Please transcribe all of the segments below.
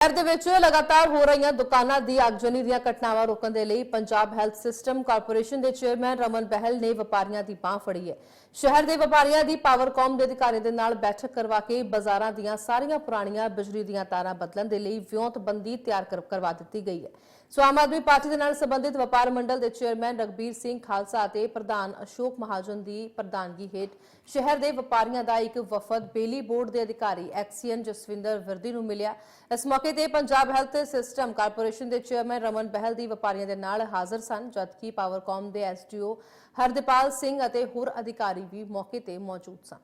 ਸ਼ਹਿਰ ਦੇ ਵਿੱਚ ਲਗਾਤਾਰ ਹੋ ਰਹੀਆਂ ਦੁਕਾਨਾਂ ਦੀ ਆਗਜਨੀ ਦੀਆਂ ਘਟਨਾਵਾਂ ਰੋਕਣ ਦੇ ਲਈ ਪੰਜਾਬ ਹੈਲਥ ਸਿਸਟਮ ਕਾਰਪੋਰੇਸ਼ਨ ਦੇ ਚੇਅਰਮੈਨ ਰਮਨ ਬਹਿਲ ਨੇ ਵਪਾਰੀਆਂ ਦੀ ਬਾਹ ਫੜੀ ਹੈ। ਸ਼ਹਿਰ ਦੇ ਵਪਾਰੀਆਂ ਦੀ ਪਾਵਰਕਾਮ ਦੇ ਅਧਿਕਾਰੀ ਦੇ ਨਾਲ ਬੈਠਕ ਕਰਵਾ ਕੇ ਬਾਜ਼ਾਰਾਂ ਦੀਆਂ ਸਾਰੀਆਂ ਪੁਰਾਣੀਆਂ ਬਿਜਲੀ ਦੀਆਂ ਤਾਰਾਂ ਬਦਲਣ ਦੇ ਲਈ ਵਿਉਂਤਬੰਦੀ ਤਿਆਰ ਕਰਵਾ ਦਿੱਤੀ ਗਈ ਹੈ। ਸੋ ਆਮ ਆਦਮੀ ਪਾਰਟੀ ਦੇ ਨਾਲ ਸੰਬੰਧਿਤ ਵਪਾਰ ਮੰਡਲ ਦੇ ਚੇਅਰਮੈਨ ਰਗਬੀਰ ਸਿੰਘ ਖਾਲਸਾ ਅਤੇ ਪ੍ਰਧਾਨ ਅਸ਼ੋਕ ਮਹਾਜਨ ਦੀ ਪ੍ਰਧਾਨਗੀ ਹੇਠ ਸ਼ਹਿਰ ਦੇ ਵਪਾਰੀਆਂ ਦਾ ਇੱਕ ਵਫਦ ਬੇਲੀ ਬੋਰਡ ਦੇ ਅਧਿਕਾਰੀ ਐਕਸੀਐਨ ਜਸਵਿੰਦਰ ਵਿਰਦੀ ਨੂੰ ਮਿਲਿਆ। ਇਸ ਮੌਕੇ ਤੇ ਪੰਜਾਬ ਹੈਲਥ ਸਿਸਟਮ ਕਾਰਪੋਰੇਸ਼ਨ ਦੇ ਚੇਅਰਮੈਨ ਰਮਨ ਬਹਿਲ ਦੀ ਵਪਾਰੀਆਂ ਦੇ ਨਾਲ ਹਾਜ਼ਰ ਸਨ, ਜਦਕਿ ਪਾਵਰਕਾਮ ਦੇ ਐਸਡੀਓ ਹਰਦਿਪਾਲ ਸਿੰਘ ਅਤੇ ਹੋਰ ਅਧਿਕਾਰੀ ਵੀ ਮੌਕੇ ਤੇ ਮੌਜੂਦ ਸਨ।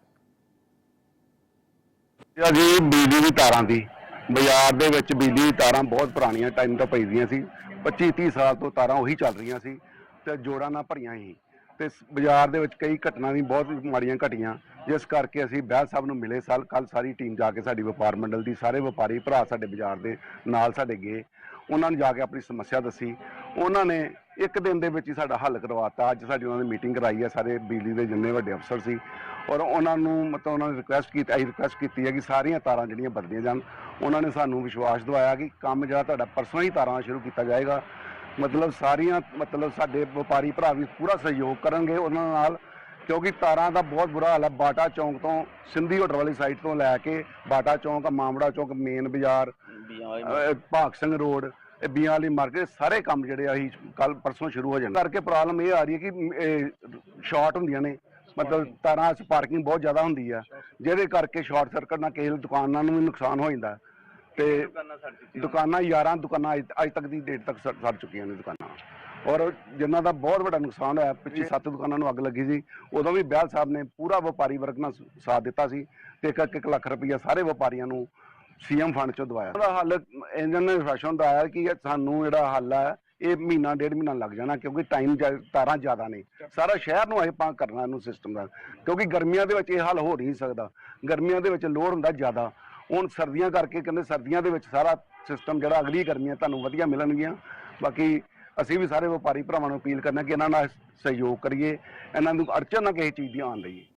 ਜੀ ਬਿਜਲੀ ਦੀ ਤਾਰਾਂ ਦੀ। ਬਾਜ਼ਾਰ ਦੇ ਵਿੱਚ ਬਿਜਲੀ ਦੀ ਤਾਰਾਂ ਬਹੁਤ ਪੁਰਾਣੀਆਂ, ਟਾਈਮ ਤੋਂ ਪਈਆਂ ਸੀ। 25 30 ਸਾਲ ਤੋਂ ਤਾਰਾਂ ਉਹੀ ਚੱਲ ਰਹੀਆਂ ਸੀ ਤੇ ਜੋੜਾਂ ਨਾਲ ਭਰੀਆਂ ਸੀ। ਤੇ ਬਾਜ਼ਾਰ ਦੇ ਵਿੱਚ ਕਈ ਘਟਨਾ ਵੀ ਬਹੁਤ ਮਾੜੀਆਂ ਘਟੀਆਂ। ਜਿਸ ਕਰਕੇ ਅਸੀਂ ਬਹਿਲ ਸਾਹਿਬ ਨੂੰ ਮਿਲੇ ਸਾਲ ਕੱਲ ਸਾਰੀ ਟੀਮ ਜਾ ਕੇ ਸਾਡੀ ਵਪਾਰ ਮੰਡਲ ਦੀ, ਸਾਰੇ ਵਪਾਰੀ ਭਰਾ ਸਾਡੇ ਬਾਜ਼ਾਰ ਦੇ ਨਾਲ ਸਾਡੇ ਗਏ। ਉਹਨਾਂ ਨੂੰ ਜਾ ਕੇ ਆਪਣੀ ਸਮੱਸਿਆ ਦੱਸੀ। ਉਹਨਾਂ ਨੇ ਇੱਕ ਦਿਨ ਦੇ ਵਿੱਚ ਹੀ ਸਾਡਾ ਹੱਲ ਕਰਵਾਤਾ। ਅੱਜ ਸਾਡੀ ਉਹਨਾਂ ਨੇ ਮੀਟਿੰਗ ਕਰਾਈ ਹੈ, ਸਾਰੇ ਬਿਜਲੀ ਦੇ ਜਿੰਨੇ ਵੱਡੇ ਅਫਸਰ ਸੀ। ਔਰ ਉਹਨਾਂ ਨੂੰ ਮਤਲਬ ਉਹਨਾਂ ਨੇ ਰਿਕੁਐਸਟ ਕੀਤੀ, ਅਸੀਂ ਰਿਕੁਐਸਟ ਕੀਤੀ ਹੈ ਕਿ ਸਾਰੀਆਂ ਤਾਰਾਂ ਜਿਹੜੀਆਂ ਬਦਲੀਆਂ ਜਾਣ। ਉਹਨਾਂ ਨੇ ਸਾਨੂੰ ਵਿਸ਼ਵਾਸ ਦਿਵਾਇਆ ਕਿ ਕੰਮ ਜਿਹੜਾ ਤੁਹਾਡਾ ਪਰਸੋਂ ਹੀ ਤਾਰਾਂ ਸ਼ੁਰੂ ਕੀਤਾ ਜਾਏਗਾ। ਮਤਲਬ ਸਾਰੀਆਂ, ਮਤਲਬ ਸਾਡੇ ਵਪਾਰੀ ਭਰਾ ਵੀ ਪੂਰਾ ਸਹਿਯੋਗ ਕਰਨਗੇ। ਉਹਨਾਂ ਨਾਲ ਕਿਉਂਕਿ ਤਾਰਾਂ ਦਾ ਬਹੁਤ ਬੁਰਾ ਹਾਲ ਹੈ। ਬਾਟਾ ਚੌਂਕ ਤੋਂ ਸਿੰਧੀ ਹੋਟਲ ਵਾਲੀ ਸਾਈਡ ਤੋਂ ਲੈ ਕੇ ਬਾਟਾ ਚੌਂਕ ਮਾਮੜਾ ਚੌਂਕ ਮੇਨ ਬਾਜ਼ਾਰ ਅਹ ਭਾਗ ਸਿੰਘ ਰੋਡ ਇਹ ਬੀਆਂ ਵਾਲੀ ਮਾਰਕੀਟ ਸਾਰੇ ਕੰਮ ਜਿਹੜੇ ਆ ਅਸੀਂ ਕੱਲ ਪਰਸੋਂ ਸ਼ੁਰੂ ਹੋ ਜਾਣ ਕਰਕੇ ਪ੍ਰੋਬਲਮ ਇਹ ਆ ਰਹੀ ਹੈ ਕਿ ਸ਼ਾਰਟ ਹੁੰਦੀਆਂ ਨੇ। ਮਤਲਬ ਤਾਰਾਂ 'ਚ ਪਾਰਕਿੰਗ ਬਹੁਤ ਜ਼ਿਆਦਾ ਹੁੰਦੀ ਆ। ਜਿਹਦੇ ਕਰਕੇ ਸ਼ਾਰਟ ਸਰਕਟ ਨਾਲ ਕਿਸੇ ਦੁਕਾਨਾਂ ਨੂੰ ਵੀ ਨੁਕਸਾਨ ਹੋ ਜਾਂਦਾ। ਤੇ ਦੁਕਾਨਾਂ 11 ਦੁਕਾਨਾਂ ਅੱਜ ਅੱਜ ਤੱਕ ਦੀ ਡੇਟ ਤੱਕ ਸੜ ਸੜ ਚੁੱਕੀਆਂ ਨੇ ਦੁਕਾਨਾਂ। ਔਰ ਜਿਨ੍ਹਾਂ ਦਾ ਬਹੁਤ ਵੱਡਾ ਨੁਕਸਾਨ ਹੋਇਆ ਪਿੱਛੇ ਸੱਤ ਦੁਕਾਨਾਂ ਨੂੰ ਅੱਗ ਲੱਗੀ ਸੀ। ਉਦੋਂ ਵੀ ਬਿਆਲ ਸਾਹਿਬ ਨੇ ਪੂਰਾ ਵਪਾਰੀ ਵਰਗ ਨਾਲ ਸਾਥ ਦਿੱਤਾ ਸੀ ਤੇ ਇੱਕ ਇੱਕ ਲੱਖ ਰੁਪਈਆ ਸਾਰੇ ਵਪਾਰੀਆਂ ਨੂੰ ਸੀਐਮ ਫੰਡ ਚੋਂ ਦਵਾਇਆ। ਉਹਦਾ ਹੱਲ ਇਹਨਾਂ ਨੇ ਫੈਸ਼ਨ ਦਾ ਆਇਆ ਕਿ ਸਾਨੂੰ ਜਿਹੜਾ ਹੱਲ ਹੈ ਇਹ ਮਹੀਨਾ ਡੇਢ ਮਹੀਨਾ ਲੱਗ ਜਾਣਾ ਕਿਉਂਕਿ ਟਾਈਮ ਤਾਰਾਂ ਜ਼ਿਆਦਾ ਨੇ। ਸਾਰਾ ਸ਼ਹਿਰ ਨੂੰ ਇਹ ਪਾ ਕਰਨਾ ਇਹਨੂੰ ਸਿਸਟਮ ਦਾ। ਕਿਉਂਕਿ ਗਰਮੀਆਂ ਦੇ ਵਿੱਚ ਇਹ ਹੱਲ ਹੋ ਨਹੀਂ ਸਕਦਾ। ਗਰਮੀਆਂ ਦੇ ਵਿੱਚ ਲੋਡ ਹੁੰਦਾ ਜ਼ਿਆਦਾ। ਹੁਣ ਸਰਦੀਆਂ ਕਰਕੇ ਕਹਿੰਦੇ ਸਰਦੀਆਂ ਦੇ ਵਿੱਚ ਸਾਰਾ ਸਿਸਟਮ ਜਿਹੜਾ ਅਗਲੀ ਗਰਮੀਆਂ ਤੁਹਾਨੂੰ ਵਧੀਆ ਮਿਲਣਗੀਆਂ। ਬਾਕੀ ਅਸੀਂ ਵੀ ਸਾਰੇ ਵਪਾਰੀ ਭਰਾਵਾਂ ਨੂੰ ਅਪੀਲ ਕਰਨਾ ਕਿ ਇਹਨਾਂ ਨਾਲ ਸਹਿਯੋਗ ਕਰੀਏ, ਇਹਨਾਂ ਨੂੰ ਅੜਚਨ ਨਾ ਕਿਸੇ ਚੀਜ਼ ਦੀ ਆਉਣ ਲਈ